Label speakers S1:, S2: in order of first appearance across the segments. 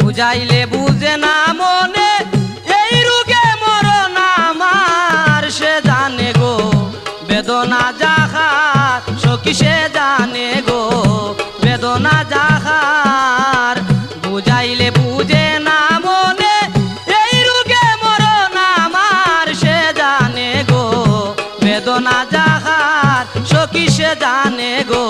S1: বুঝাইলে বুঝে না মনে, এই রোগে মরণ আমার, সে জানে গো, বেদনা যাহার, সখী সে জানে গো, বেদনা যাহার। বুঝাইলে বুঝে না মনে, এই রোগে মরণ আমার, সে জানে গো, বেদনা যাহার, সখী সে জানে গো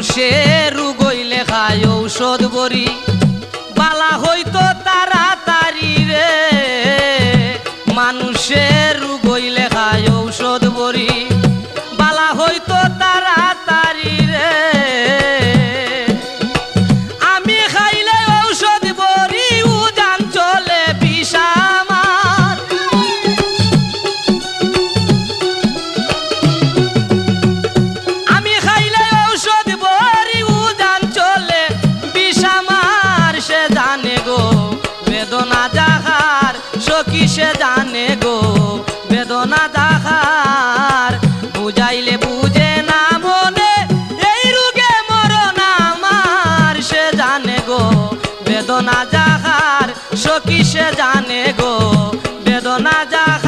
S1: মানুষের রুগইলে খায় ঔষধ বড়ি সখী সে জানে গো? বেদনা দেখার বুঝাইলে বুঝে না মনে, এই রোগে মরণ আমার। সে জানে গো, বেদনা যাহার সখী সে জানে গো, বেদনা যাহার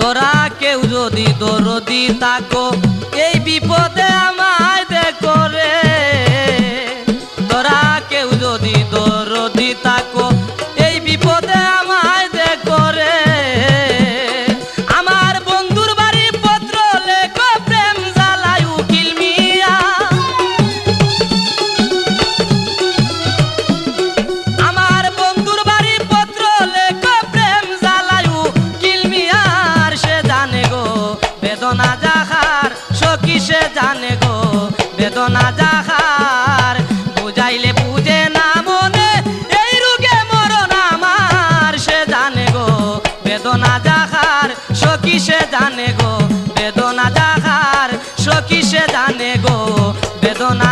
S1: তোরা কেউ যদি দরদি তাকো এই বিপদে জানে গো, বেদনা যাহার। বুঝাইলে বুঝে না মনে, এই রোগে মরণ আমার। সে জানে গো, বেদনা যাহার সখী সে জানে গো? বেদনা যাহার সখী সে জানে গো? বেদনা